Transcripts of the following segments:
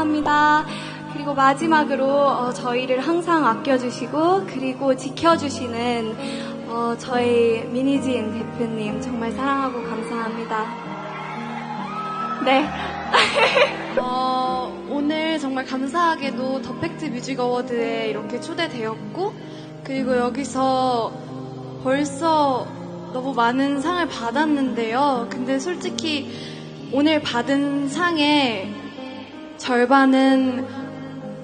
감사합니다. 그리고 마지막으로 어, 저희를 항상 아껴주시고 그리고 지켜주시는 어, 저희 미니진 대표님 정말 사랑하고 감사합니다. 네. 어, 오늘 정말 감사하게도 더 팩트 뮤직 어워드에 이렇게 초대되었고 그리고 여기서 벌써 너무 많은 상을 받았는데요. 근데 솔직히 오늘 받은 상의 절반은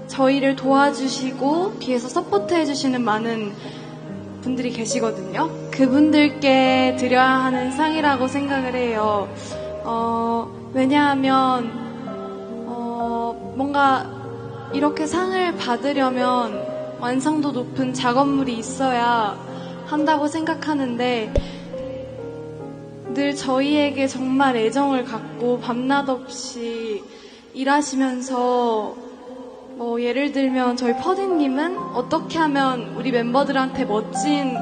저희를 도와주시고 뒤에서 서포트해주시는 많은 분들이 계시거든요. 그분들께 드려야 하는 상이라고 생각을 해요. 어, 왜냐하면, 어, 뭔가 이렇게 상을 받으려면 완성도 높은 작업물이 있어야 한다고 생각하는데, 늘 저희에게 정말 애정을 갖고 밤낮 없이 일하시면서 뭐 예를 들면 저희 퍼드님은 어떻게 하면 우리 멤버들한테 멋진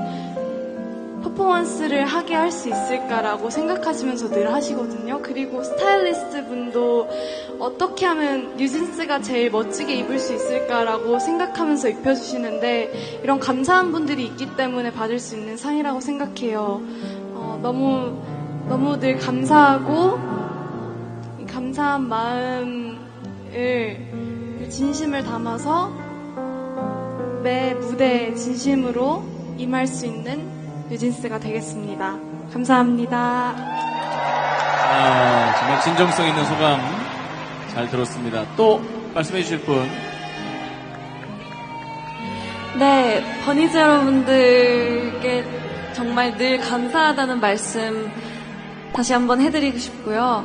퍼포먼스를 하게 할 수 있을까라고 생각하시면서 늘 하시거든요. 그리고 스타일리스트 분도 어떻게 하면 뉴진스가 제일 멋지게 입을 수 있을까라고 생각하면서 입혀주시는데 이런 감사한 분들이 있기 때문에 받을 수 있는 상이라고 생각해요. 어, 너무 너무 늘 감사하고 이 감사한 마음을 진심을 담아서 매 무대에 진심으로 임할 수 있는 뉴진스가 되겠습니다. 감사합니다. 아, 정말 진정성 있는 소감 잘 들었습니다. 또 말씀해 주실 분. 네, 버니즈 여러분들께 정말 늘 감사하다는 말씀 다시 한번 해드리고 싶고요.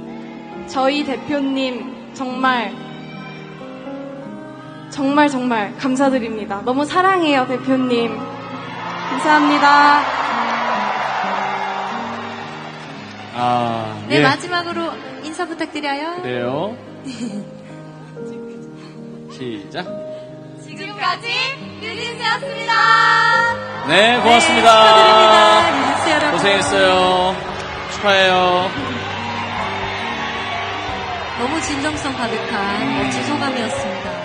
저희 대표님 정말 정말 정말 감사드립니다. 너무 사랑해요, 대표님. 감사합니다. 아, 네, 예, 마지막으로 인사 부탁드려요. 그래요. 시작. 지금까지 뉴진스였습니다. 네, 고맙습니다. 축하드립니다. 뉴진스 여러분. 고생했어요. 축하해요. 너무 진정성 가득한 멋진 소감이었습니다.